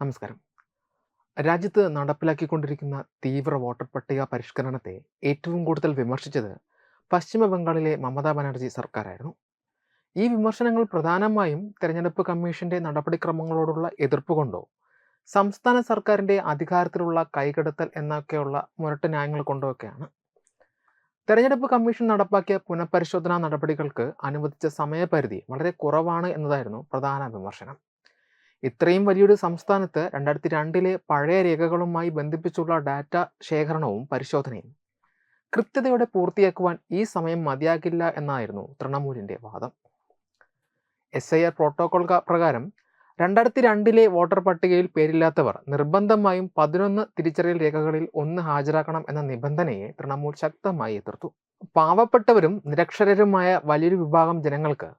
നമസ്കാരം. രാജ്യത്ത് നടപ്പിലാക്കിക്കൊണ്ടിരിക്കുന്ന തീവ്ര വോട്ടർ പട്ടിക പരിഷ്കരണത്തെ ഏറ്റവും കൂടുതൽ വിമർശിച്ചത് പശ്ചിമ ബംഗാളിലെ മമതാ ബാനർജി സർക്കാരായിരുന്നു. ഈ വിമർശനങ്ങൾ പ്രധാനമായും തെരഞ്ഞെടുപ്പ് കമ്മീഷന്റെ നടപടിക്രമങ്ങളോടുള്ള എതിർപ്പ് കൊണ്ടോ സംസ്ഥാന സർക്കാരിന്റെ അധികാരത്തിലുള്ള കൈകടത്തൽ എന്നൊക്കെയുള്ള മുരട്ട് ന്യായങ്ങൾ കൊണ്ടോ ഒക്കെയാണ്. തെരഞ്ഞെടുപ്പ് കമ്മീഷൻ നടപ്പാക്കിയ പുനഃപരിശോധനാ നടപടികൾക്ക് അനുവദിച്ച സമയപരിധി വളരെ കുറവാണ് എന്നതായിരുന്നു പ്രധാന വിമർശനം. ഇത്രയും വലിയൊരു സംസ്ഥാനത്ത് രണ്ടായിരത്തി രണ്ടിലെ പഴയ രേഖകളുമായി ബന്ധിപ്പിച്ചുള്ള ഡാറ്റ ശേഖരണവും പരിശോധനയും. കൃത്യതയോടെ പൂർത്തിയാക്കുവാൻ ഈ സമയം മതിയാകില്ല എന്നായിരുന്നു തൃണമൂലിന്റെ വാദം. എസ് ഐ ആർ പ്രോട്ടോകോൾ പ്രകാരം രണ്ടായിരത്തി രണ്ടിലെ വോട്ടർ പട്ടികയിൽ പേരില്ലാത്തവർ നിർബന്ധമായും പതിനൊന്ന് തിരിച്ചറിയൽ രേഖകളിൽ ഒന്ന് ഹാജരാക്കണം എന്ന നിബന്ധനയെ തൃണമൂൽ ശക്തമായി എതിർത്തു. പാവപ്പെട്ടവരും നിരക്ഷരരുമായ വലിയൊരു വിഭാഗം ജനങ്ങൾക്ക്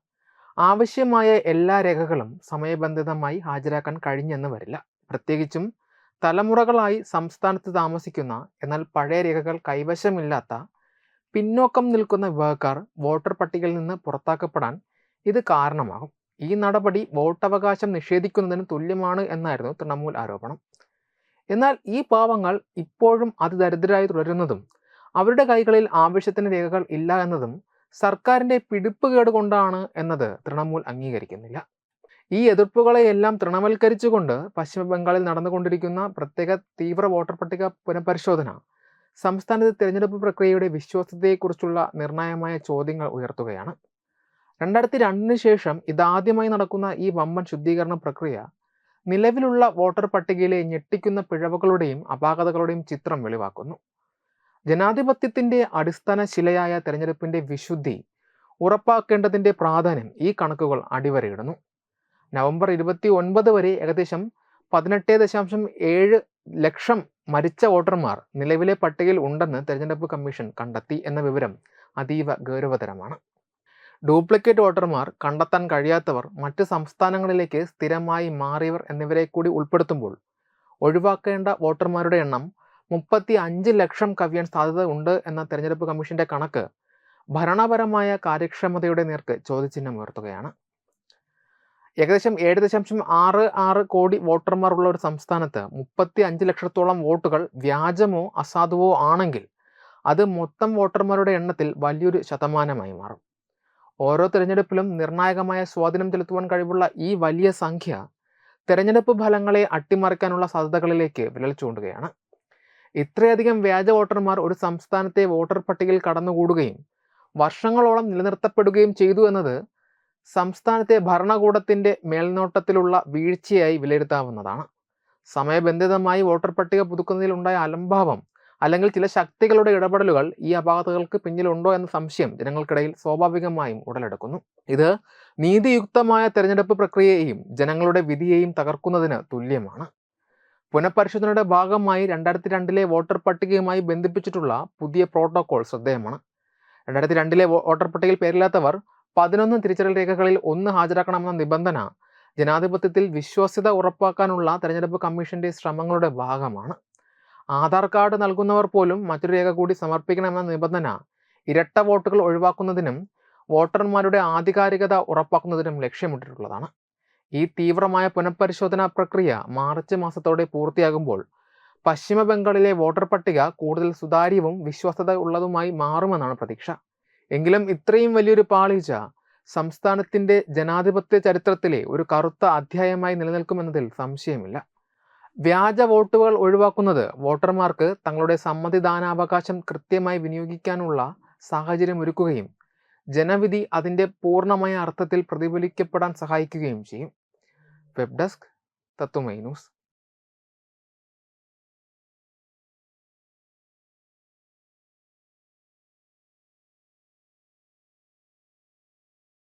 ആവശ്യമായ എല്ലാ രേഖകളും സമയബന്ധിതമായി ഹാജരാക്കാൻ കഴിഞ്ഞെന്ന് വരില്ല. പ്രത്യേകിച്ചും തലമുറകളായി സംസ്ഥാനത്ത് താമസിക്കുന്ന എന്നാൽ പഴയ രേഖകൾ കൈവശമില്ലാത്ത പിന്നോക്കം നിൽക്കുന്ന വിഭാഗക്കാർ വോട്ടർ പട്ടികയിൽ നിന്ന് പുറത്താക്കപ്പെടാൻ ഇത് കാരണമാകും. ഈ നടപടി വോട്ടവകാശം നിഷേധിക്കുന്നതിന് തുല്യമാണ് എന്നായിരുന്നു തൃണമൂൽ ആരോപണം. എന്നാൽ ഈ പാവങ്ങൾ ഇപ്പോഴും അതിദരിദ്രരായി തുടരുന്നതും അവരുടെ കൈകളിൽ ആവശ്യത്തിന് രേഖകൾ ഇല്ല എന്നതും സർക്കാരിന്റെ പിടിപ്പുകേട് കൊണ്ടാണ് എന്നത് തൃണമൂൽ അംഗീകരിക്കുന്നില്ല. ഈ എതിർപ്പുകളെയെല്ലാം തൃണവൽക്കരിച്ചുകൊണ്ട് പശ്ചിമ ബംഗാളിൽ നടന്നുകൊണ്ടിരിക്കുന്ന പ്രത്യേക തീവ്ര വോട്ടർ പട്ടിക പുനഃപരിശോധന സംസ്ഥാനത്തെ തിരഞ്ഞെടുപ്പ് പ്രക്രിയയുടെ വിശ്വാസ്യതയെക്കുറിച്ചുള്ള നിർണായകമായ ചോദ്യങ്ങൾ ഉയർത്തുകയാണ്. രണ്ടായിരത്തി രണ്ടിന് ശേഷം ഇതാദ്യമായി നടക്കുന്ന ഈ വമ്പൻ ശുദ്ധീകരണ പ്രക്രിയ നിലവിലുള്ള വോട്ടർ പട്ടികയിലെ ഞെട്ടിക്കുന്ന പിഴവുകളുടെയും അപാകതകളുടെയും ചിത്രം വെളിവാക്കുന്നു. ജനാധിപത്യത്തിന്റെ അടിസ്ഥാന ശിലയായ തെരഞ്ഞെടുപ്പിന്റെ വിശുദ്ധി ഉറപ്പാക്കേണ്ടതിന്റെ പ്രാധാന്യം ഈ കണക്കുകൾ അടിവരയിടുന്നു. നവംബർ ഇരുപത്തി ഒൻപത് വരെ ഏകദേശം പതിനെട്ട് ദശാംശം ഏഴ് ലക്ഷം മരിച്ച വോട്ടർമാർ നിലവിലെ പട്ടികയിൽ ഉണ്ടെന്ന് തെരഞ്ഞെടുപ്പ് കമ്മീഷൻ കണ്ടെത്തി എന്ന വിവരം അതീവ ഗൗരവതരമാണ്. ഡ്യൂപ്ലിക്കേറ്റ് വോട്ടർമാർ കണ്ടെത്താൻ കഴിയാത്തവർ മറ്റ് സംസ്ഥാനങ്ങളിലേക്ക് സ്ഥിരമായി മാറിയവർ എന്നിവരെ കൂടി ഉൾപ്പെടുത്തുമ്പോൾ ഒഴിവാക്കേണ്ട വോട്ടർമാരുടെ എണ്ണം മുപ്പത്തി അഞ്ച് ലക്ഷം കവിയാൻ സാധ്യത ഉണ്ട് എന്ന തെരഞ്ഞെടുപ്പ് കമ്മീഷന്റെ കണക്ക് ഭരണപരമായ കാര്യക്ഷമതയുടെ നേർക്ക് ചോദ്യചിഹ്നം ഉയർത്തുകയാണ്. ഏകദേശം ഏഴ് ദശാംശം ആറ് ആറ് കോടി വോട്ടർമാർ ഉള്ള ഒരു സംസ്ഥാനത്ത് മുപ്പത്തി അഞ്ച് ലക്ഷത്തോളം വോട്ടുകൾ വ്യാജമോ അസാധുവോ ആണെങ്കിൽ അത് മൊത്തം വോട്ടർമാരുടെ എണ്ണത്തിൽ വലിയൊരു ശതമാനമായി മാറും. ഓരോ തിരഞ്ഞെടുപ്പിലും നിർണായകമായ സ്വാധീനം ചെലുത്തുവാൻ കഴിവുള്ള ഈ വലിയ സംഖ്യ തെരഞ്ഞെടുപ്പ് ഫലങ്ങളെ അട്ടിമറിക്കാനുള്ള സാധ്യതകളിലേക്ക് വിരൽ ചൂണ്ടുകയാണ് ഇത്രയധികം വ്യാജ വോട്ടർമാർ ഒരു സംസ്ഥാനത്തെ വോട്ടർ പട്ടികയിൽ കടന്നുകൂടുകയും വർഷങ്ങളോളം നിലനിർത്തപ്പെടുകയും ചെയ്തു എന്നത് സംസ്ഥാനത്തെ ഭരണകൂടത്തിന്റെ മേൽനോട്ടത്തിലുള്ള വീഴ്ചയായി വിലയിരുത്താവുന്നതാണ്. സമയബന്ധിതമായി വോട്ടർ പട്ടിക പുതുക്കുന്നതിൽ ഉണ്ടായ അലംഭാവം അല്ലെങ്കിൽ ചില ശക്തികളുടെ ഇടപെടലുകൾ ഈ അപാകതകൾക്ക് പിന്നിലുണ്ടോ എന്ന സംശയം ജനങ്ങൾക്കിടയിൽ സ്വാഭാവികമായും ഉടലെടുക്കുന്നു. ഇത് നീതിയുക്തമായ തെരഞ്ഞെടുപ്പ് പ്രക്രിയയെയും ജനങ്ങളുടെ വിധിയെയും തകർക്കുന്നതിന് തുല്യമാണ്. പുനഃപരിശോധനയുടെ ഭാഗമായി രണ്ടായിരത്തി രണ്ടിലെ വോട്ടർ പട്ടികയുമായി ബന്ധിപ്പിച്ചിട്ടുള്ള പുതിയ പ്രോട്ടോകോൾ ശ്രദ്ധേയമാണ്. രണ്ടായിരത്തി രണ്ടിലെ വോട്ടർ പട്ടികയിൽ പേരില്ലാത്തവർ പതിനൊന്ന് തിരിച്ചറിയൽ രേഖകളിൽ ഒന്ന് ഹാജരാക്കണമെന്ന നിബന്ധന ജനാധിപത്യത്തിൽ വിശ്വാസ്യത ഉറപ്പാക്കാനുള്ള തെരഞ്ഞെടുപ്പ് കമ്മീഷന്റെ ശ്രമങ്ങളുടെ ഭാഗമാണ്. ആധാർ കാർഡ് നൽകുന്നവർ പോലും മറ്റൊരു രേഖ കൂടി സമർപ്പിക്കണമെന്ന നിബന്ധന ഇരട്ട വോട്ടുകൾ ഒഴിവാക്കുന്നതിനും വോട്ടർമാരുടെ ആധികാരികത ഉറപ്പാക്കുന്നതിനും ലക്ഷ്യമിട്ടിട്ടുള്ളതാണ്. ഈ തീവ്രമായ പുനഃപരിശോധനാ പ്രക്രിയ മാർച്ച് മാസത്തോടെ പൂർത്തിയാകുമ്പോൾ പശ്ചിമ ബംഗാളിലെ വോട്ടർ പട്ടിക കൂടുതൽ സുതാര്യവും വിശ്വാസത ഉള്ളതുമായി മാറുമെന്നാണ് പ്രതീക്ഷ. എങ്കിലും ഇത്രയും വലിയൊരു പാളിച്ച സംസ്ഥാനത്തിന്റെ ജനാധിപത്യ ചരിത്രത്തിലെ ഒരു കറുത്ത അധ്യായമായി നിലനിൽക്കുമെന്നതിൽ സംശയമില്ല. വ്യാജ വോട്ടുകൾ ഒഴിവാക്കുന്നത് വോട്ടർമാർക്ക് തങ്ങളുടെ സമ്മതിദാനാവകാശം കൃത്യമായി വിനിയോഗിക്കാനുള്ള സാഹചര്യം ഒരുക്കുകയും ജനവിധി അതിന്റെ പൂർണമായ അർത്ഥത്തിൽ പ്രതിഫലിക്കപ്പെടാൻ സഹായിക്കുകയും ചെയ്യും. വെബ് ഡെസ്ക് തത്വമൈ